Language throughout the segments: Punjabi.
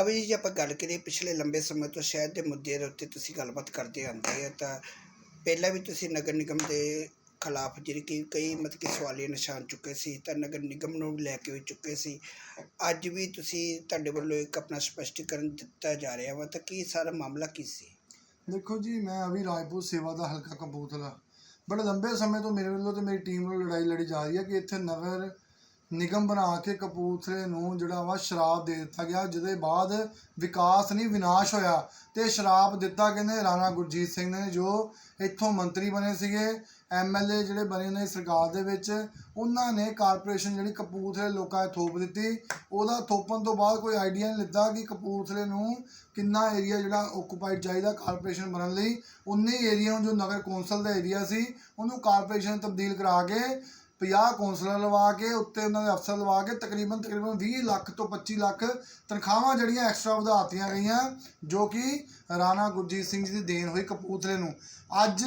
ਅਭੀ ਜੀ ਜੇ ਆਪਾਂ ਗੱਲ ਕਰੀਏ ਪਿਛਲੇ ਲੰਬੇ ਸਮੇਂ ਤੋਂ ਸ਼ਹਿਰ ਦੇ ਮੁੱਦੇ ਦੇ ਉੱਤੇ ਤੁਸੀਂ ਗੱਲਬਾਤ ਕਰਦੇ ਆਉਂਦੇ ਆ, ਤਾਂ ਪਹਿਲਾਂ ਵੀ ਤੁਸੀਂ ਨਗਰ ਨਿਗਮ ਦੇ ਖਿਲਾਫ ਜਿਹੜੀ ਕਿ ਕਈ ਮਤਲਬ ਕਿ ਸਵਾਲੀਆ ਨਿਸ਼ਾਨ ਚੁੱਕੇ ਸੀ, ਤਾਂ ਨਗਰ ਨਿਗਮ ਨੂੰ ਲੈ ਕੇ ਵੀ ਚੁੱਕੇ ਸੀ। ਅੱਜ ਵੀ ਤੁਸੀਂ ਤੁਹਾਡੇ ਵੱਲੋਂ ਇੱਕ ਆਪਣਾ ਸਪਸ਼ਟੀਕਰਨ ਦਿੱਤਾ ਜਾ ਰਿਹਾ ਵਾ, ਤਾਂ ਕੀ ਸਾਰਾ ਮਾਮਲਾ ਕੀ ਸੀ? ਦੇਖੋ ਜੀ, ਮੈਂ ਅਭੀ ਰਾਜਪੂਤ ਸੇਵਾ ਦਾ ਹਲਕਾ ਕਪੂਰਥਲਾ। ਬੜੇ ਲੰਬੇ ਸਮੇਂ ਤੋਂ ਮੇਰੇ ਵੱਲੋਂ ਤੇ ਮੇਰੀ ਟੀਮ ਵੱਲੋਂ ਲੜਾਈ ਲੜੀ ਜਾ ਰਹੀ ਹੈ ਕਿ ਇੱਥੇ ਨਗਰ ਨਿਗਮ ਬਣਾ ਕੇ ਕਪੂਰਥਲੇ ਨੂੰ ਜਿਹੜਾ ਵਾ ਸ਼ਰਾਬ ਦੇ ਦਿੱਤਾ ਗਿਆ, ਜਿਹਦੇ ਬਾਅਦ ਵਿਕਾਸ ਨਹੀਂ, ਵਿਨਾਸ਼ ਹੋਇਆ ਤੇ ਸ਼ਰਾਬ ਦਿੱਤਾ ਕਹਿੰਦੇ ਰਾਣਾ ਗੁਰਜੀਤ ਸਿੰਘ ਨੇ, ਜੋ ਇੱਥੋਂ ਮੰਤਰੀ ਬਣੇ ਸੀਗੇ ਐਮਐਲਏ ਜਿਹੜੇ ਬਣੇ ਨੇ ਸਰਕਾਰ ਦੇ ਵਿੱਚ, ਉਹਨਾਂ ਨੇ ਕਾਰਪੋਰੇਸ਼ਨ ਜਿਹੜੀ ਕਪੂਰਥਲੇ ਲੋਕਾਂ 'ਤੇ ਥੋਪ ਦਿੱਤੀ, ਉਹਦਾ ਥੋਪਣ ਤੋਂ ਬਾਅਦ ਕੋਈ ਆਈਡੀਆ ਨਹੀਂ ਲਿੱਤਾ ਕਿ ਕਪੂਰਥਲੇ ਨੂੰ ਕਿੰਨਾ ਏਰੀਆ ਜਿਹੜਾ ਓਕੂਪਾਈਡ ਚਾਹੀਦਾ ਕਾਰਪੋਰੇਸ਼ਨ ਬਣਨ ਲਈ। ਉਨੇ ਏਰੀਆ ਨੂੰ ਜੋ ਨਗਰ ਕੌਂਸਲ ਦਾ ਏਰੀਆ ਸੀ, ਉਹਨੂੰ ਕਾਰਪੋਰੇਸ਼ਨ ਤਬਦੀਲ ਕਰਾ ਕੇ 50 ਕੌਂਸਲਰ ਲਵਾ ਕੇ, ਉੱਤੇ ਉਹਨਾਂ ਦੇ ਅਫਸਰ ਲਵਾ ਕੇ, ਤਕਰੀਬਨ ਤਕਰੀਬਨ 20 ਲੱਖ ਤੋਂ 25 ਲੱਖ ਤਨਖਾਹਾਂ ਜਿਹੜੀਆਂ ਐਕਸਟਰਾ ਵਧਾਤੀਆਂ ਗਈਆਂ ਜੋ ਕਿ ਰਾਣਾ ਗੁਰਜੀਤ ਸਿੰਘ ਜੀ ਦੀ ਦੇਣ ਹੋਈ ਕਪੂਰਥਲੇ ਨੂੰ। ਅੱਜ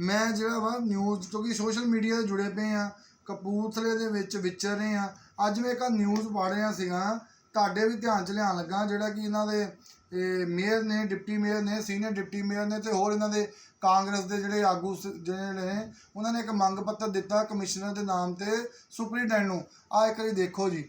ਮੈਂ ਜਿਹੜਾ ਵਾ ਨਿਊਜ਼ ਕਿਉਂਕਿ ਸੋਸ਼ਲ ਮੀਡੀਆ ਤੇ ਜੁੜੇ ਪਏ ਆ ਕਪੂਰਥਲੇ ਦੇ ਵਿੱਚ ਵਿਚਰ ਰਹੇ ਆ ਅੱਜ ਮੈਂ ਇੱਕ ਨਿਊਜ਼ ਪੜ੍ਹ ਰਿਹਾ ਸੀਗਾ, ਤੁਹਾਡੇ ਵੀ ਧਿਆਨ ਚ ਲਿਆਉਣ ਲੱਗਾ, ਜਿਹੜਾ ਕਿ ਇਹਨਾਂ ਦੇ ਇਹ ਮੇਅਰ ਨੇ, ਡਿਪਟੀ ਮੇਅਰ ਨੇ, ਸੀਨੀਅਰ ਡਿਪਟੀ ਮੇਅਰ ਨੇ ਤੇ ਹੋਰ ਇਹਨਾਂ ਦੇ ਕਾਂਗਰਸ ਦੇ ਜਿਹੜੇ ਆਗੂ ਸ- ਜਿਹੜੇ ਨੇ, ਉਹਨਾਂ ਨੇ ਇੱਕ ਮੰਗ ਪੱਤਰ ਦਿੱਤਾ ਕਮਿਸ਼ਨਰ ਦੇ ਨਾਮ ਤੇ ਸੁਪਰੀਡੈਂਟ ਨੂੰ। ਆ ਇੱਕ ਵਾਰੀ ਦੇਖੋ ਜੀ।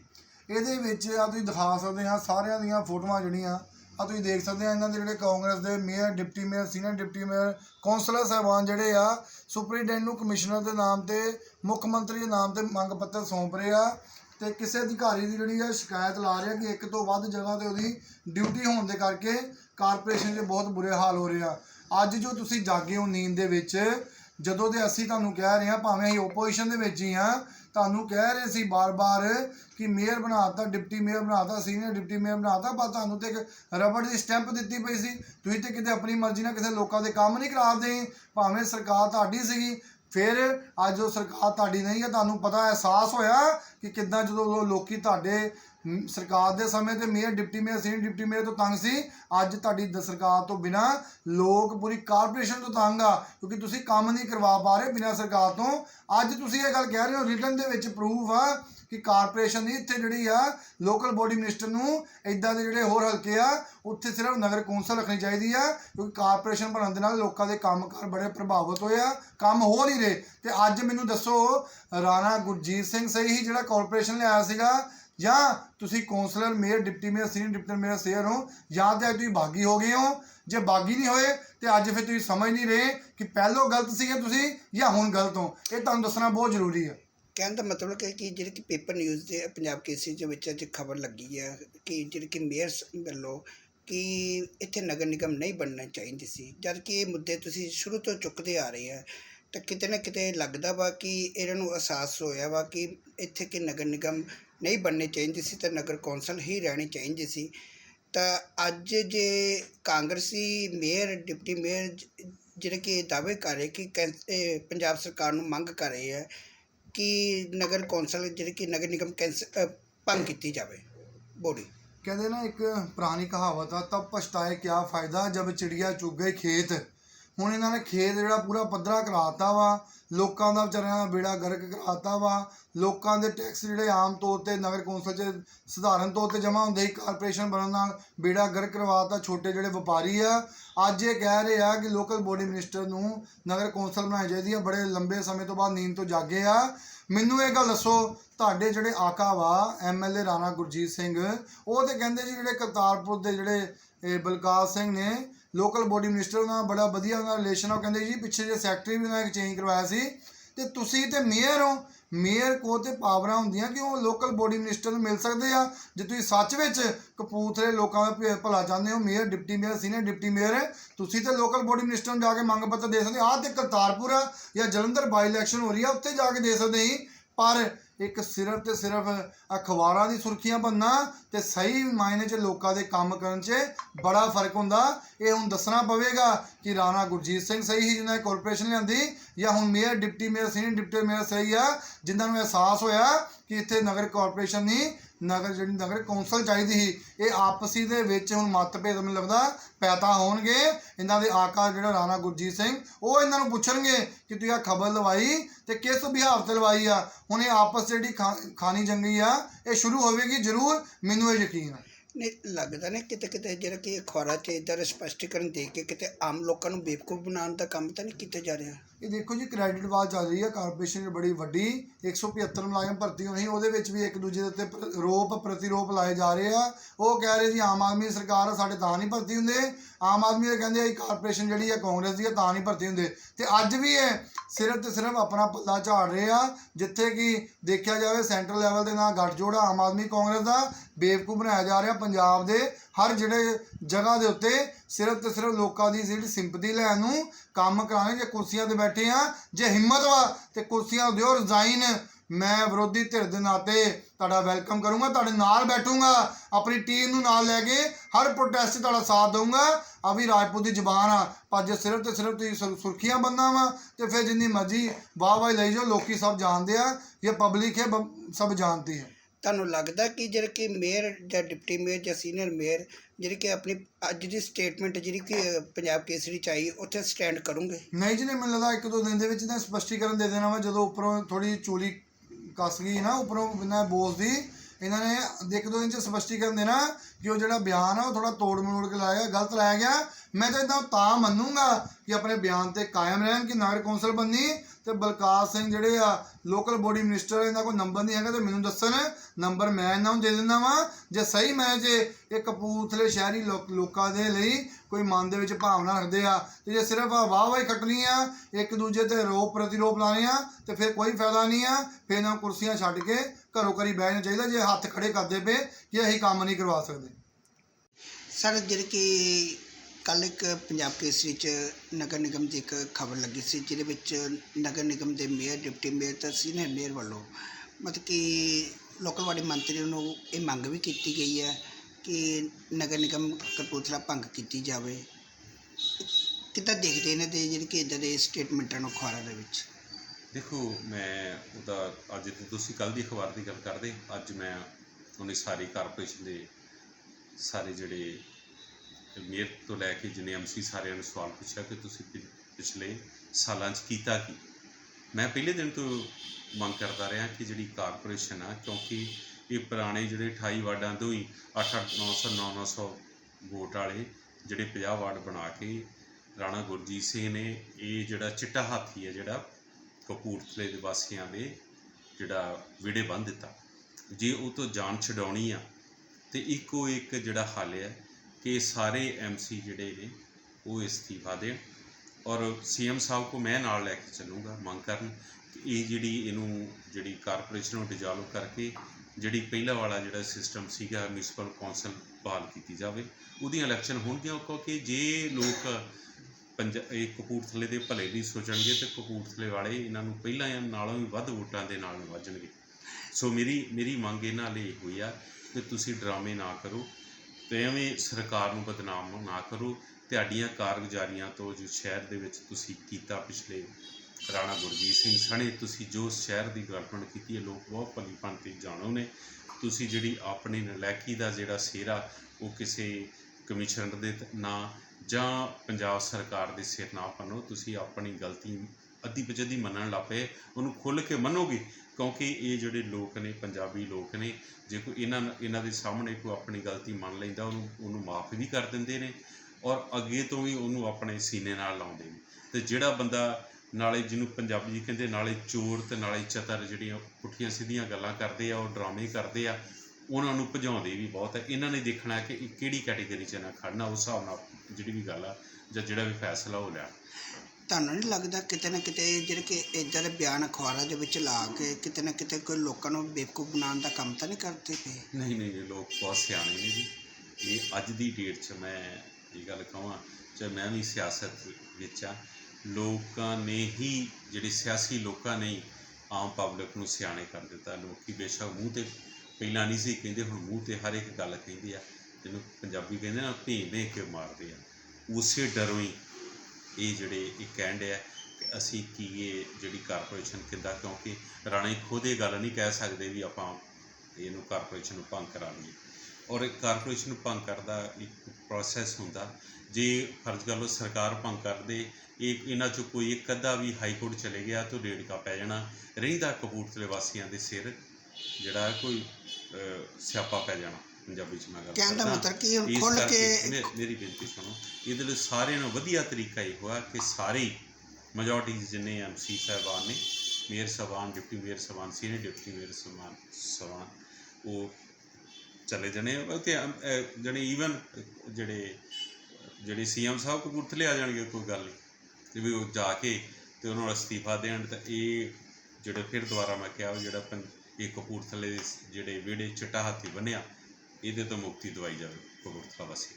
ਇਹਦੇ ਵਿੱਚ ਆ ਤੁਸੀਂ ਦਿਖਾ ਸਕਦੇ ਆ ਸਾਰਿਆਂ ਦੀਆਂ ਫੋਟੋਆਂ ਜਿਹੜੀਆਂ ਆ ਤੁਸੀਂ ਦੇਖ ਸਕਦੇ ਆ ਇਹਨਾਂ ਦੇ ਜਿਹੜੇ ਕਾਂਗਰਸ ਦੇ mayor, deputy mayor, senior deputy mayor, councillor ਸਾਹਿਬਾਨ ਜਿਹੜੇ ਆ, ਸੁਪਰੀਡੈਂਟ ਨੂੰ ਕਮਿਸ਼ਨਰ ਦੇ ਨਾਮ ਤੇ, ਮੁੱਖ ਮੰਤਰੀ ਦੇ ਨਾਮ ਤੇ ਮੰਗ ਪੱਤਰ ਸੌਂਪ ਰਹੇ ਆ। ਤੇ ਕਿਸੇ ਅਧਿਕਾਰੀ ਦੀ ਜਿਹੜੀ ਆ ਸ਼ਿਕਾਇਤ ਲਾ ਰਿਹਾ ਕਿ ਇੱਕ ਤੋਂ ਵੱਧ ਜਗ੍ਹਾ ਤੇ ਉਹਦੀ ਡਿਊਟੀ ਹੋਣ ਦੇ ਕਰਕੇ ਕਾਰਪੋਰੇਸ਼ਨ 'ਚ ਬਹੁਤ ਬੁਰੇ ਹਾਲ ਹੋ ਰਹੇ ਆ। ਅੱਜ ਜੋ ਤੁਸੀਂ ਜਾਗੇ ਹੋ ਨੀਂਦ ਦੇ ਵਿੱਚ, ਜਦੋਂ ਦੇ ਅਸੀਂ ਤੁਹਾਨੂੰ ਕਹਿ ਰਹੇ ਹਾਂ ਭਾਵੇਂ ਅਸੀਂ ਓਪੋਜੀਸ਼ਨ ਦੇ ਵਿੱਚ ਹੀ ਹਾਂ ਤੁਹਾਨੂੰ ਕਹਿ ਰਹੇ ਸੀ ਬਾਰ-ਬਾਰ ਕਿ ਮੇਅਰ ਬਣਾਤਾ ਡਿਪਟੀ ਮੇਅਰ ਬਣਾਤਾ ਸੀਨੀਅਰ ਡਿਪਟੀ ਮੇਅਰ ਬਣਾਤਾ, ਪਰ ਤੁਹਾਨੂੰ ਤੇ ਇੱਕ ਰਬੜ ਦੀ ਸਟੈਂਪ ਦਿੱਤੀ ਪਈ ਸੀ। ਤੁਸੀਂ ਤੇ ਕਿਤੇ ਆਪਣੀ ਮਰਜ਼ੀ ਨਾਲ ਕਿਸੇ ਲੋਕਾਂ ਦੇ ਕੰਮ ਨਹੀਂ ਕਰਾਉਂਦੇ। ਭਾਵੇਂ ਸਰਕਾਰ ਤੁਹਾਡੀ ਸੀਗੀ ਫਿਰ ਅੱਜ ਉਹ ਸਰਕਾਰ ਤੁਹਾਡੀ ਨਹੀਂ ਹੈ, ਤੁਹਾਨੂੰ ਪਤਾ ਅਹਿਸਾਸ ਹੋਇਆ ਕਿ ਕਿੱਦਾਂ ਜਦੋਂ ਉਹ ਲੋਕੀ ਤੁਹਾਡੇ ਸਰਕਾਰ ਦੇ ਸਮੇਂ ਤੇ mayor, deputy mayor, senior deputy mayor ਤੋਂ ਤੰਗ ਸੀ, ਅੱਜ ਤੁਹਾਡੀ ਦ- ਸਰਕਾਰ ਤੋਂ ਬਿਨਾ ਲੋਕ ਪੂਰੀ ਕਾਰਪੋਰੇਸ਼ਨ ਤੋਂ ਤੰਗ ਆ, ਕਿਉਂਕਿ ਤੁਸੀਂ ਕੰਮ ਨਹੀਂ ਕਰਵਾ ਪਾ ਰਹੇ ਬਿਨਾ ਸਰਕਾਰ ਤੋਂ। ਅੱਜ ਤੁਸੀਂ ਇਹ ਗੱਲ ਕਹਿ ਰਹੇ ਹੋ, ਰਿਟਰਨ ਦੇ ਵਿੱਚ ਪ੍ਰੂਫ ਆ। ਕਿ ਕਾਰਪੋਰੇਸ਼ਨ ਦੀ ਇੱਥੇ ਜਿਹੜੀ ਆ ਲੋਕਲ ਬੋਡੀ ਮਿਨਿਸਟਰ ਨੂੰ ਇਦਾਂ ਦੇ ਜਿਹੜੇ ਹੋਰ ਹਲਕੇ ਆ, ਉੱਥੇ ਸਿਰਫ ਨਗਰ ਕੌਂਸਲ ਰੱਖਣੀ ਚਾਹੀਦੀ ਆ, ਕਿਉਂਕਿ ਕਾਰਪੋਰੇਸ਼ਨ ਬਣਨ ਦੇ ਨਾਲ ਲੋਕਾਂ ਦੇ ਕੰਮਕਾਰ ਬੜੇ ਪ੍ਰਭਾਵਿਤ ਹੋਏ ਆ, ਕੰਮ ਹੋ ਨਹੀਂ ਰਹੇ। ਤੇ ਅੱਜ ਮੈਨੂੰ ਦੱਸੋ, ਰਾਣਾ ਗੁਰਜੀਤ ਸਿੰਘ ਸਹੀ ਹੀ ਜਿਹੜਾ ਕਾਰਪੋਰੇਸ਼ਨ ਲਿਆਇਆ ਸੀਗਾ, ਜਾਂ ਤੁਸੀਂ councillor, mayor, deputy mayor, senior deputy mayor share ਹੋ, ਜਾਂ ਤੇ ਤੁਸੀਂ ਬਾਗੀ ਹੋ ਗਏ ਹੋ। ਜੇ ਬਾਗੀ ਨਹੀਂ ਹੋਏ, ਤੇ ਅੱਜ ਫਿਰ ਤੁਸੀਂ ਸਮਝ ਨਹੀਂ ਰਹੇ ਕਿ ਪਹਿਲੋਂ ਗਲਤ ਸੀਗੇ ਤੁਸੀਂ ਜਾਂ ਹੁਣ ਗਲਤ ਹੋ। ਇਹ ਤੁਹਾਨੂੰ ਦੱਸਣਾ ਬਹੁਤ ਜ਼ਰੂਰੀ ਹੈ ਕਹਿਣ ਦਾ ਮਤਲਬ ਕਿ ਕਿ ਜਿਹੜੀ ਕਿ ਪੇਪਰ ਨਿਊਜ਼ ਦੇ ਪੰਜਾਬ ਕੇਸਰੀ ਦੇ ਵਿੱਚ ਅੱਜ ਖਬਰ ਲੱਗੀ ਹੈ ਕਿ ਜਿਹੜੇ ਕਿ ਮੇਅਰ ਵੱਲੋਂ ਕਿ ਇੱਥੇ ਨਗਰ ਨਿਗਮ ਨਹੀਂ ਬਣਨਾ ਚਾਹੀਦੀ ਸੀ। ਜਦ ਕਿ ਇਹ ਮੁੱਦੇ ਤੁਸੀਂ ਸ਼ੁਰੂ ਤੋਂ ਚੁੱਕਦੇ ਆ ਰਹੇ ਆ, ਤਾਂ ਕਿਤੇ ਨਾ ਕਿਤੇ ਲੱਗਦਾ ਵਾ ਕਿ ਇਹਨਾਂ ਨੂੰ ਅਹਿਸਾਸ ਹੋਇਆ ਵਾ ਕਿ ਇੱਥੇ ਕਿ ਨਗਰ ਨਿਗਮ ਨਹੀਂ ਬਣਨੇ ਚਾਹੀਦੇ ਸੀ, ਤਾਂ ਨਗਰ ਕੌਂਸਲ ਹੀ ਰਹਿਣੀ ਚਾਹੀਦੀ ਸੀ। ਤਾਂ ਅੱਜ ਜੇ ਕਾਂਗਰਸੀ ਮੇਅਰ, ਡਿਪਟੀ ਮੇਅਰ ਜਿਹੜੇ ਕਿ ਦਾਅਵੇ ਕਰ ਰਹੇ ਕਿ ਕੈਂ- ਪੰਜਾਬ ਸਰਕਾਰ ਨੂੰ ਮੰਗ ਕਰ ਰਹੇ ਹੈ ਕਿ ਨਗਰ ਕੌਂਸਲ ਜਿਹੜੀ ਕਿ ਨਗਰ ਨਿਗਮ ਕੈਂਸ ਅ, ਭੰਗ ਕੀਤੀ ਜਾਵੇ ਬੋਡੀ ਕਹਿੰਦੇ ਨਾ ਇੱਕ ਪੁਰਾਣੀ ਕਹਾਵਤ ਆ ਤਬ ਪਛਤਾਏ ਕਿਆ ਫਾਇਦਾ ਜਬ ਚਿੜੀਆ ਚੁੱਗ ਗਏ ਖੇਤ ਹੁਣ ਇਹਨਾਂ ਨੇ ਖੇਤ ਜਿਹੜਾ ਪੂਰਾ ਪੱਧਰਾ ਕਰਾਤਾ ਵਾ, ਲੋਕਾਂ ਦਾ ਵਿਚਾਰਿਆਂ ਦਾ ਬੇੜਾ ਗਰਕ ਕਰਾਤਾ ਵਾ, ਲੋਕਾਂ ਦੇ ਟੈਕਸ ਜਿਹੜੇ ਆਮ ਤੌਰ ਤੇ ਨਗਰ ਕੌਂਸਲ 'ਚ ਸਧਾਰਨ ਤੌਰ ਤੇ ਜਮ੍ਹਾਂ ਹੁੰਦੇ ਸੀ ਕਾਰਪੋਰੇਸ਼ਨ ਬਣਨ ਨਾਲ ਬੇੜਾ ਗਰਕ ਕਰਵਾਤਾ ਛੋਟੇ ਜਿਹੜੇ ਵਪਾਰੀ ਆ। ਅੱਜ ਇਹ ਕਹਿ ਰਹੇ ਆ ਕਿ ਲੋਕਲ ਬੋਡੀ ਮਿਨਿਸਟਰ ਨੂੰ ਨਗਰ ਕੌਂਸਲ ਬਣਾਈ ਚਾਹੀਦੀ ਆ, ਬੜੇ ਲੰਬੇ ਸਮੇਂ ਤੋਂ ਬਾਅਦ ਨੀਂਦ ਤੋਂ ਜਾਗੇ ਆ। ਮੈਨੂੰ ਇਹ ਗੱਲ ਦੱਸੋ, ਤੁਹਾਡੇ ਜਿਹੜੇ ਆਕਾ ਵਾ ਐਮਐਲਏ ਰਾਣਾ ਗੁਰਜੀਤ ਸਿੰਘ, ਉਹ ਤੇ ਕਹਿੰਦੇ ਜੀ ਜਿਹੜੇ ਕਰਤਾਰਪੁਰ ਦੇ ਜਿਹੜੇ, ਇਹ ਬਲਕਾਰ ਸਿੰਘ ਨੇ ਲੋਕਲ ਬੋਡੀ ਮਿਨਿਸਟਰ ਉਹਨਾਂ ਨਾਲ ਬੜਾ ਵਧੀਆ ਉਹਨਾਂ ਦਾ ਰਿਲੇਸ਼ਨ ਆ, ਉਹ ਕਹਿੰਦੇ ਜੀ ਪਿੱਛੇ ਜੇ ਸੈਕਟਰੀ ਵੀ ਉਹਨਾਂ ਨੇ ਚੇਂਜ ਕਰਵਾਇਆ ਸੀ। ਤੇ ਤੁਸੀਂ ਤੇ ਮੇਅਰ ਹੋ ਮੇਅਰ ਕੋ ਤੇ ਪਾਵਰਾਂ ਹੁੰਦੀਆਂ ਕਿ ਉਹ ਲੋਕਲ ਬੋਡੀ ਮਿਨਿਸਟਰ ਨੂੰ ਮਿਲ ਸਕਦੇ ਆ? ਜੇ ਤੁਸੀਂ ਸੱਚ ਵਿੱਚ ਕਪੂਰਥਲੇ ਲੋਕਾਂ ਦਾ ਭੇ- ਭਲਾ ਚਾਹੁੰਦੇ ਹੋ mayor deputy mayor senior deputy mayor ਤੁਸੀਂ ਤੇ ਲੋਕਲ ਬੋਡੀ ਮਿਨਿਸਟਰ ਨੂੰ ਜਾ ਕੇ ਮੰਗ ਪੱਤਰ ਦੇ ਸਕਦੇ ਆਹ ਤੇ ਕਰਤਾਰਪੁਰ ਆ, ਜਾਂ ਜਲੰਧਰ ਬਾਈ ਇਲੈਕਸ਼ਨ ਹੋ ਰਹੀ ਆ, ਉੱਥੇ ਜਾ ਕੇ ਦੇ ਸਕਦੇ ਸੀ ਪਰ ਇੱਕ ਸਿਰਫ ਤੇ ਸਿਰਫ ਅਖਬਾਰਾਂ ਦੀ ਸੁਰਖੀਆਂ ਬੰਨਾ ਤੇ ਸਹੀ ਮਾਇਨੇ 'ਚ ਲੋਕਾਂ ਦੇ ਕੰਮ ਕਰਨ 'ਚ ਬੜਾ ਫ਼ਰਕ ਹੁੰਦਾ। ਇਹ ਹੁਣ ਦੱਸਣਾ ਪਵੇਗਾ ਕਿ ਰਾਣਾ ਗੁਰਜੀਤ ਸਿੰਘ ਸਹੀ ਹੀ ਜਿਹਨਾਂ ਨੇ ਕਾਰਪੋਰੇਸ਼ਨ ਲਿਆਂਦੀ ਜਾਂ ਹੁਣ mayor deputy mayor senior deputy mayor ਸਹੀ ਆ, ਜਿਨ੍ਹਾਂ ਨੂੰ ਅਹਿਸਾਸ ਹੋਇਆ ਕਿ ਇੱਥੇ ਨਗਰ ਕਾਰਪੋਰੇਸ਼ਨ ਨਹੀਂ ਨਗਰ ਜਿਹੜੀ ਨਗਰ ਕੌਂਸਲ ਚਾਹੀਦੀ ਸੀ, ਇਹ ਆਪਸੀ ਦੇ ਵਿੱਚ ਹੁਣ ਮਤਭੇਦ ਮੈਨੂੰ ਲੱਗਦਾ ਪੈਦਾ ਹੋਣਗੇ। ਇਹਨਾਂ ਦੇ ਆਕਾ ਜਿਹੜਾ ਰਾਣਾ ਗੁਰਜੀਤ ਸਿੰਘ, ਉਹ ਇਹਨਾਂ ਨੂੰ ਪੁੱਛਣਗੇ ਕਿ ਤੁਸੀਂ ਇਹ ਖਬਰ ਲਵਾਈ ਤੇ ਕਿਸ ਵਿਹਾਰ ਤੇ ਲਵਾਈ ਆ। ਹੁਣ ਇਹ ਆਪਸ ਜਿਹੜੀ ਖਾ- ਖਾਣੀ ਜੰਗੀ ਆ, ਇਹ ਸ਼ੁਰੂ ਹੋਵੇਗੀ ਜ਼ਰੂਰ, ਮੈਨੂੰ ਇਹ ਯਕੀਨ ਆ। ਨਹੀਂ ਲੱਗਦਾ ਨੇ ਕਿਤੇ ਕਿਤੇ ਜਿਹੜਾ ਕਿ ਅਖਬਾਰਾਂ 'ਚ ਇਧਰ ਸਪਸ਼ਟੀਕਰਨ ਦੇ ਕੇ ਕਿਤੇ ਆਮ ਲੋਕਾਂ ਨੂੰ ਬੇਵਕੂਫ ਬਣਾਉਣ ਦਾ ਕੰਮ ਤਾਂ ਨਹੀਂ ਕੀਤਾ ਜਾ ਰਿਹਾ? ਇਹ ਦੇਖੋ ਜੀ ਕ੍ਰੈਡਿਟ ਵਾਲ ਚੱਲ ਰਹੀ ਹੈ ਕਾਰਪੋਰੇਸ਼ਨ ਦੀ ਬੜੀ ਵੱਡੀ 175 ਮੁਲਾਜ਼ਮ ਭਰਤੀ ਹੋਣੀ ਉਹਦੇ ਵਿੱਚ ਵੀ ਇੱਕ ਦੂਜੇ ਦੇ ਉੱਤੇ ਪ੍ਰ- ਰੋਪ ਪ੍ਰਤੀਰੋਪ ਲਾਏ ਜਾ ਰਹੇ ਆ। ਉਹ ਕਹਿ ਰਹੇ ਜੀ ਆਮ ਆਦਮੀ ਸਰਕਾਰ ਆ, ਸਾਡੇ ਤਾਂ ਨਹੀਂ ਭਰਤੀ ਹੁੰਦੇ। ਆਮ ਆਦਮੀ ਇਹ ਕਹਿੰਦੇ ਆ, ਇਹ ਕਾਰਪੋਰੇਸ਼ਨ ਜਿਹੜੀ ਹੈ ਕਾਂਗਰਸ ਦੀ ਹੈ ਤਾਂ ਨਹੀਂ ਭਰਤੀ ਹੁੰਦੇ। ਤੇ ਅੱਜ ਵੀ ਇਹ ਸਿਰਫ ਤੇ ਸਿਰਫ ਆਪਣਾ ਪੱਲਾ ਝਾੜ ਰਹੇ ਆ, ਜਿੱਥੇ ਕਿ ਦੇਖਿਆ ਜਾਵੇ ਸੈਂਟਰਲ ਲੈਵਲ ਦੇ ਨਾਲ ਗੱਠਜੋੜ ਆ, ਆਮ ਆਦਮੀ ਕਾਂਗਰਸ ਦਾ। ਬੇਵਕੂਫ ਬਣਾਇਆ ਜਾ ਰਿਹਾ ਪੰਜਾਬ ਦੇ ਹਰ ਜਿਹੜੇ ਜਗ੍ਹਾ ਦੇ ਉੱਤੇ ਸਿਰਫ ਤੇ ਸਿਰਫ ਲੋਕਾਂ ਦੀ ਜਿਹੜੀ ਸਿੰਪਥੀ ਲੈਣ ਨੂੰ ਕੰਮ ਕਰਾਣੇ ਜੇ ਕੁਰਸੀਆਂ ਤੇ ਬੈਠੇ ਆ, ਜੇ ਹਿੰਮਤ ਵਾ ਤੇ ਕੁਰਸੀਆਂ ਦਿਓ ਰਿਜ਼ਾਈਨ। ਮੈਂ ਵਿਰੋਧੀ ਧਿਰ ਦੇ ਨਾਤੇ ਤੁਹਾਡਾ ਵੈਲਕਮ ਕਰੂੰਗਾ, ਤੁਹਾਡੇ ਨਾਲ ਬੈਠੂੰਗਾ, ਆਪਣੀ ਟੀਮ ਨੂੰ ਨਾਲ ਲੈ ਕੇ ਹਰ ਪ੍ਰੋਟੈਸਟ 'ਚ ਤੁਹਾਡਾ ਸਾਥ ਦਊਂਗਾ। ਆ ਵੀ ਰਾਜਪੂਤ ਦੀ ਜ਼ਬਾਨ ਆ, ਪਰ ਜੇ ਸਿਰਫ ਤੇ ਸਿਰਫ ਤੁਸੀਂ ਸੁਰ- ਸੁਰਖੀਆਂ ਬੰਨਾ ਵਾ ਤੇ ਫਿਰ ਜਿੰਨੀ ਮਰਜ਼ੀ ਵਾਹ ਵਾਹ ਲਈ ਜਾਓ, ਲੋਕੀ ਸਭ ਜਾਣਦੇ ਆ ਇਹ ਪਬਲਿਕ ਹੈ ਬ- ਸਭ ਜਾਣਦੀ ਹੈ ਤੁਹਾਨੂੰ ਲੱਗਦਾ ਕਿ ਜਿਹੜੇ ਕਿ ਮੇਅਰ ਜਾਂ ਡਿਪਟੀ ਮੇਅਰ ਜਾਂ ਸੀਨੀਅਰ ਮੇਅਰ ਜਿਹੜੀ ਕਿ ਆਪਣੀ, ਅੱਜ ਦੀ ਸਟੇਟਮੈਂਟ ਜਿਹੜੀ ਕਿ ਪੰਜਾਬ ਕੇਸਰੀ ਚ ਆਈ, ਉੱਥੇ ਸਟੈਂਡ ਕਰੋਗੇ? ਨਹੀਂ ਜੀ, ਨਹੀਂ, ਮੈਨੂੰ ਲੱਗਦਾ ਇੱਕ ਦੋ ਦਿਨ ਦੇ ਵਿੱਚ ਤਾਂ ਸਪਸ਼ਟੀਕਰਨ ਦੇ ਦੇਣਾ ਵਾ, ਜਦੋਂ ਉੱਪਰੋਂ ਥੋੜੀ ਚੋਲੀ ਕੱਸ ਗਈ ਨਾ, ਉੱਪਰੋਂ ਬਿਨਾਂ ਬੋਸ ਦੀ, ਇਹਨਾਂ ਨੇ ਇੱਕ ਦੋ ਦਿਨ ਚ ਸਪਸ਼ਟੀਕਰਨ ਦੇਣਾ ਕਿ ਉਹ ਜਿਹੜਾ ਬਿਆਨ ਆ, ਉਹ ਥੋੜਾ ਤੋੜ ਮੋੜ ਕੇ ਲਾਇਆ ਗਿਆ ਗਲਤ ਲਾਇਆ ਗਿਆ। ਮੈਂ ਤਾਂ ਇਦਾਂ ਤਾਂ ਮੰਨੂੰਗਾ ਕਿ ਆਪਣੇ ਬਿਆਨ ਤੇ ਕਾਇਮ ਰਹਿਣ, ਕਿ ਨਗਰ ਕੌਂਸਲ ਬੰਨੀ ਤੇ ਬਲਕਾਰ ਸਿੰਘ ਜਿਹੜੇ ਆ ਲੋਕਲ ਬੋਡੀ ਮਿਨਿਸਟਰ ਇਹਨਾਂ ਕੋਲ ਨੰਬਰ ਨਹੀਂ ਹੈਗਾ ਤੇ ਮੈਨੂੰ ਦੱਸਣ ਨੰਬਰ ਮੈਂ ਇਹਨਾਂ ਨੂੰ ਦੇ ਦਿੰਦਾ ਵਾਂ। ਜੇ ਸਹੀ ਮੈਂ ਜੇ ਇਹ ਕਪੂਰਥਲੇ ਸ਼ਹਿਰੀ ਲੋਕਾਂ ਦੇ ਲਈ ਕੋਈ ਮਨ ਦੇ ਵਿੱਚ ਭਾਵਨਾ ਰੱਖਦੇ ਆ, ਤੇ ਜੇ ਸਿਰਫ ਵਾਹ ਵਾਹ ਕੱਟਣੀ ਆ ਇੱਕ ਦੂਜੇ ਤੇ ਰੋਪ ਪ੍ਰਤੀਰੋਪ ਲਾਣੇ ਆ, ਤੇ ਫਿਰ ਕੋਈ ਫਾਇਦਾ ਨਹੀਂ ਆ, ਫਿਰ ਇਹਨਾਂ ਨੂੰ ਕੁਰਸੀਆਂ ਛੱਡ ਕੇ ਘਰੋਂ ਘਰੀ ਬਹਿਣਾ ਚਾਹੀਦਾ, ਜੇ ਹੱਥ ਖੜੇ ਕਰਦੇ ਪਏ ਕਿ ਅਸੀਂ ਕੰਮ ਨਹੀਂ ਕਰਵਾ ਸਕਦੇ। ਸਰ, ਜਿਹੜੀ ਕਿ ਕੱਲ੍ਹ ਇੱਕ ਪੰਜਾਬ ਕੇਸਰੀ ਚ ਨਗਰ ਨਿਗਮ ਦੀ ਇੱਕ ਖਬਰ ਲੱਗੀ ਸੀ, ਜਿਹਦੇ ਵਿੱਚ ਨਗਰ ਨਿਗਮ ਦੇ ਮੇਅਰ, ਡਿਪਟੀ ਮੇਅਰ ਅਤੇ ਸੀਨੀਅਰ ਮੇਅਰ ਵੱਲੋਂ ਮਤਲਬ ਕਿ ਲੋਕਲ ਵਾਰਡ ਮੰਤਰੀ ਨੂੰ ਇਹ ਮੰਗ ਵੀ ਕੀਤੀ ਗਈ ਹੈ ਕਿ ਨਗਰ ਨਿਗਮ ਕਪੂਰਥਲਾ ਭੰਗ ਕੀਤੀ ਜਾਵੇ। ਕਿੱਦਾਂ ਦੇਖਦੇ ਨੇ ਤੇ ਜਿਹੜੀ ਕਿ ਇਦਾਂ ਦੇ ਸਟੇਟਮੈਂਟਾਂ ਨੂੰ ਅਖਬਾਰਾਂ ਦੇ ਵਿੱਚ? ਦੇਖੋ, ਮੈਂ ਉਹਦਾ ਅੱਜ ਤੇ ਤੁਸੀਂ ਕੱਲ ਦੀ ਅਖਬਾਰ ਦੀ ਗੱਲ ਕਰਦੇ, ਅੱਜ ਮੈਂ ਉਹਨੇ ਸਾਰੀ ਕਾਰਪੋਰੇਸ਼ਨ ਦੇ ਸਾਰੇ ਜਿਹੜੇ ਮੇਅਰ ਤੋਂ ਲੈ ਕੇ ਜਿੰਨੇ ਐਮਸੀ ਸਾਰਿਆਂ ਨੂੰ ਸਵਾਲ ਪੁੱਛਿਆ ਕਿ ਤੁਸੀਂ ਪਿ- ਪਿਛਲੇ ਸਾਲਾਂ 'ਚ ਕੀਤਾ ਕੀ? ਮੈਂ ਪਹਿਲੇ ਦਿਨ ਤੋਂ ਮੰਗ ਕਰਦਾ ਰਿਹਾ ਕਿ ਜਿਹੜੀ ਕਾਰਪੋਰੇਸ਼ਨ ਆ, ਕਿਉਂਕਿ ਇਹ ਪੁਰਾਣੇ ਜਿਹੜੇ 28 ਵਾਰਡਾਂ ਤੋਂ ਹੀ 8 8 900 900 ਵੋਟ ਵਾਲੇ ਜਿਹੜੇ 50 ਵਾਰਡ ਬਣਾ ਕੇ ਰਾਣਾ ਗੁਰਜੀਤ ਸਿੰਘ ਨੇ ਇਹ ਜਿਹੜਾ ਚਿੱਟਾ ਹਾਥੀ ਹੈ ਜਿਹੜਾ ਕਪੂਰਥਲੇ ਦੇ ਵਾਸੀਆਂ ਦੇ ਜਿਹੜਾ ਵਿੜੇ ਬੰਨ ਦਿੱਤਾ। ਜੇ ਉਹ ਤੋਂ ਜਾਨ ਛਡਾਉਣੀ ਆ, ਤੇ ਇੱਕੋ ਇੱਕ ਜਿਹੜਾ ਹੱਲ ਹੈ ਕਿ ਸਾਰੇ ਐਮਸੀ ਜਿਹੜੇ ਨੇ, ਉਹ ਅਸਤੀਫਾ ਦੇਣ। ਔਰ ਸੀਐਮ ਸਾਹਿਬ ਕੋ ਮੈਂ ਨਾਲ ਲੈ ਕੇ ਚੱਲੂੰਗਾ, ਮੰਗ ਕਰਨ ਕਿ ਇਹ ਜਿਹੜੀ ਇਹਨੂੰ ਜਿਹੜੀ ਕਾਰਪੋਰੇਸ਼ਨ ਨੂੰ ਡਿਜੋਲਵ ਕਰਕੇ ਜਿਹੜੀ ਪਹਿਲਾ ਵਾਲਾ ਜਿਹੜਾ ਸਿਸਟਮ ਸੀਗਾ ਮਿਊਨਿਸਪਲ ਕੌਂਸਲ ਬਹਾਲ ਕੀਤੀ ਜਾਵੇ। ਉਹਦੀਆਂ ਇਲੈਕਸ਼ਨ ਹੋਣਗੀਆਂ ਕਿਉਂਕਿ ਜੇ ਲੋਕ ਪੰਜ, ਇਹ ਕਪੂਰਥਲੇ ਦੇ ਭਲੇ ਦੀ ਸੋਚਣਗੇ ਤੇ ਕਪੂਰਥਲੇ ਵਾਲੇ ਇਹਨਾਂ ਨੂੰ ਪਹਿਲਾਂ ਨਾਲੋਂ ਵੀ ਵੱਧ ਵੋਟਾਂ ਦੇ ਨਾਲ ਨਵਾਜਣਗੇ। ਸੋ ਮੇਰੀ ਮੇਰੀ ਮੰਗ ਇਹਨਾਂ ਲਈ ਹੋਈ ਆ ਕਿ ਤੁਸੀਂ ਡਰਾਮੇ ਨਾ ਕਰੋ। ਤੇ ਐਵੇਂ ਸਰਕਾਰ ਨੂੰ ਬਦਨਾਮ ਨਾ ਕਰੋ। ਤੁਹਾਡੀਆਂ ਕਾਰਗੁਜ਼ਾਰੀਆਂ ਤੋਂ ਜੋ ਸ਼ਹਿਰ ਦੇ ਵਿੱਚ ਤੁਸੀਂ ਕੀਤਾ ਪਿਛਲੇ ਰਾਣਾ ਗੁਰਜੀਤ ਸਿੰਘ ਸਣੇ ਤੁਸੀਂ ਜੋ ਸ਼ਹਿਰ ਦੀ ਡਿਵੈਲਪਮੈਂਟ ਕੀਤੀ ਹੈ, ਲੋਕ ਬਹੁਤ ਭਲੀ ਭਾਂਤੀ ਜਾਣੋ ਨੇ। ਤੁਸੀਂ ਜਿਹੜੀ ਆਪਣੀ ਨਲੈਕੀ ਦਾ ਜਿਹੜਾ ਸਿਹਰਾ, ਉਹ ਕਿਸੇ ਕਮਿਸ਼ਨਰ ਦੇ ਤ- ਨਾਂ ਜਾਂ ਪੰਜਾਬ ਸਰਕਾਰ ਦੇ ਸਿਰ ਨਾ ਪੰਨੋ। ਤੁਸੀਂ ਆਪਣੀ ਗਲਤੀ ਅੱਧੀ ਪਚੱਧੀ ਮੰਨਣ ਲੱਪੇ ਉਹਨੂੰ ਖੁੱਲ੍ਹ ਕੇ ਮੰਨੋਗੇ? ਕਿਉਂਕਿ ਇਹ ਜਿਹੜੇ ਲੋਕ ਨੇ, ਪੰਜਾਬੀ ਲੋਕ ਨੇ, ਜੇ ਕੋਈ ਇਹਨਾਂ ਇਹਨਾਂ ਦੇ ਸਾਹਮਣੇ ਕੋਈ ਆਪਣੀ ਗਲਤੀ ਮੰਨ ਲੈਂਦਾ, ਉਹਨੂੰ ਉਹਨੂੰ ਮਾਫ ਵੀ ਕਰ ਦਿੰਦੇ ਨੇ ਔਰ ਅੱਗੇ ਤੋਂ ਵੀ ਉਹਨੂੰ ਆਪਣੇ ਸੀਨੇ ਨਾਲ ਲਾਉਂਦੇ ਨੇ। ਤੇ ਜਿਹੜਾ ਬੰਦਾ ਨਾਲੇ ਜਿਹਨੂੰ ਪੰਜਾਬੀ ਜੀ ਕਹਿੰਦੇ, ਨਾਲੇ ਚੋਰ ਤੇ ਨਾਲੇ ਚਤਰ ਜਿਹੜੀਆਂ ਪੁੱਠੀਆਂ ਸਿੱਧੀਆਂ ਗੱਲਾਂ ਕਰਦੇ ਆ, ਉਹ ਡਰਾਮੇ ਕਰਦੇ ਆ, ਉਹਨਾਂ ਨੂੰ ਭਜਾਉਂਦੇ ਵੀ ਬਹੁਤ ਹੈ ਇਹਨਾਂ ਨੇ ਦੇਖਣਾ ਕਿ ਇਹ ਕਿਹੜੀ ਕੈਟਾਗਰੀ 'ਚ ਨਾ ਖੜਨਾ, ਉਸ ਹਿਸਾਬ ਨਾਲ ਜਿਹੜੀ ਵੀ ਗੱਲ ਆ, ਜਾਂ ਜਿਹੜਾ ਵੀ ਫੈਸਲਾ ਉਹ ਲੈਣ। ਤੁਹਾਨੂੰ ਨਹੀਂ ਲੱਗਦਾ ਕਿਤੇ ਨਾ ਕਿਤੇ ਜਿਹੜੇ ਕਿ ਇਦਾਂ ਦੇ ਬਿਆਨ ਅਖਬਾਰਾਂ ਦੇ ਵਿੱਚ ਲਾ ਕੇ ਕਿਤੇ ਨਾ ਕਿਤੇ ਕੋਈ ਲੋਕਾਂ ਨੂੰ ਬੇਵਕੂਫ ਬਣਾਉਣ ਦਾ ਕੰਮ ਤਾਂ ਨਹੀਂ ਕਰਦੇ? ਪਏ ਨਹੀਂ ਨਹੀਂ ਇਹ ਲੋਕ ਬਹੁਤ ਸਿਆਣੇ ਨੇ ਜੀ। ਇਹ ਅੱਜ ਦੀ ਡੇਟ 'ਚ ਮੈਂ ਇਹ ਗੱਲ ਕਹਾਂ ਚਾਹੇ ਮੈਂ ਵੀ ਸਿਆਸਤ ਵਿੱਚ ਆ ਲੋਕਾਂ ਨੇ ਹੀ ਜਿਹੜੇ ਸਿਆਸੀ ਲੋਕਾਂ ਨੇ ਹੀ ਆਮ ਪਬਲਿਕ ਨੂੰ ਸਿਆਣੇ ਕਰ ਦਿੱਤਾ। ਲੋਕੀ ਬੇਸ਼ੱਕ ਮੂੰਹ ਤੇ ਪਹਿਲਾਂ ਨਹੀਂ ਸੀ ਕਹਿੰਦੇ, ਹੁਣ ਮੂੰਹ ਤੇ ਹਰ ਇੱਕ ਗੱਲ ਕਹਿੰਦੇ ਆ। ਜਿਹਨੂੰ ਪੰਜਾਬੀ ਕਹਿੰਦੇ ਨਾ ਭੇਂ ਭੇਂ ਕੇ ਮਾਰਦੇ ਆ। ਉਸੇ ਡਰੋਂ ਹੀ ਇਹ ਜਿਹੜੇ ਇਹ ਕਹਿੰਦੇ ਡਿਆ ਕਿ ਅਸੀਂ ਕੀ ਇਹ ਜਿਹੜੀ ਕਾਰਪੋਰੇਸ਼ਨ ਕਿੱਦਾਂ, ਕਿਉਂਕਿ ਰਾਣੇ ਖੁਦ ਇਹ ਗੱਲ ਨਹੀਂ ਕਹਿ ਸਕਦੇ ਵੀ ਆਪਾਂ ਇਹਨੂੰ ਕਾਰਪੋਰੇਸ਼ਨ ਨੂੰ ਭੰਗ ਕਰਾ ਲਈਏ ਔਰ ਇੱਕ ਕਾਰਪੋਰੇਸ਼ਨ ਨੂੰ ਭੰਗ ਕਰਦਾ ਇੱਕ ਪ੍ਰੋਸੈਸ ਹੁੰਦਾ, ਜੇ ਫਰਜ਼ ਕਰ ਲਓ ਸਰਕਾਰ ਭੰਗ ਕਰਦੇ, ਇਹ ਇਹਨਾਂ ਚੋਂ ਕੋਈ ਇੱਕ ਅੱਧਾ ਵੀ ਹਾਈ ਕੋਰਟ ਚਲੇ ਗਿਆ ਤਾਂ ਰੇੜਕਾ ਪੈ ਜਾਣਾ, ਰਹਿੰਦਾ ਕਪੂਰਥਲੇ ਵਾਸੀਆਂ ਦੇ ਸਿਰ, ਜਿਹੜਾ ਕੋਈ ਸਿਆਪਾ ਪੈ ਜਾਣਾ। ਪੰਜਾਬੀ ਚ ਮੈਂ ਗੱਲ ਕਹਿਣ ਦਾ। ਮਤਲਬ ਕਿ ਹੁਣ ਕਰਕੇ ਕੇ- ਮੇਰੀ ਬੇਨਤੀ ਸੁਣੋ ਇਹਦੇ ਲਈ ਸਾਰਿਆਂ ਨੂੰ ਵਧੀਆ ਤਰੀਕਾ ਇਹ ਹੋਇਆ ਕਿ ਸਾਰੇ ਮੈਜੋਰਟੀ ਜਿੰਨੇ ਐਮਸੀ ਸਾਹਿਬਾਨ ਨੇ ਮੇਅਰ ਸਾਹਿਬਾਨ ਡਿਪਟੀ ਮੇਅਰ ਸਾਹਿਬਾਨ ਸੀਨੀਅਰ ਡਿਪਟੀ ਮੇਅਰ ਸਾਹਿਬਾਨ ਸਾਹਿਬਾਨ ਉਹ ਚਲੇ ਜਣੇ ਤੇ ਜਿਹੜੇ ਈਵਨ ਜਿਹੜੇ ਜਿਹੜੇ ਸੀਐਮ ਸਾਹਿਬ ਕਪੂਰਥਲੇ ਆ ਜਾਣਗੇ ਕੋਈ ਗੱਲ ਨਹੀਂ ਤੇ ਵੀ ਉਹ ਜਾ ਕੇ ਤੇ ਉਹਨਾਂ ਨੂੰ ਅਸਤੀਫਾ ਦੇਣ ਤਾਂ ਇਹ ਜਿਹੜੇ ਫਿਰ ਦੁਬਾਰਾ ਮੈਂ ਕਿਹਾ ਜਿਹੜਾ ਇਹ ਕਪੂਰਥਲੇ ਦੇ ਜਿਹੜੇ ਵਿਹੜੇ ਚਿੱਟਾ ਹਾਥੀ ਬੰਨਿਆ ਇਹਦੇ ਤੋਂ ਮੁਕਤੀ ਦਵਾਈ ਜਾਵੇ ਕਪੂਰਥਲਾ ਵਾਸੀ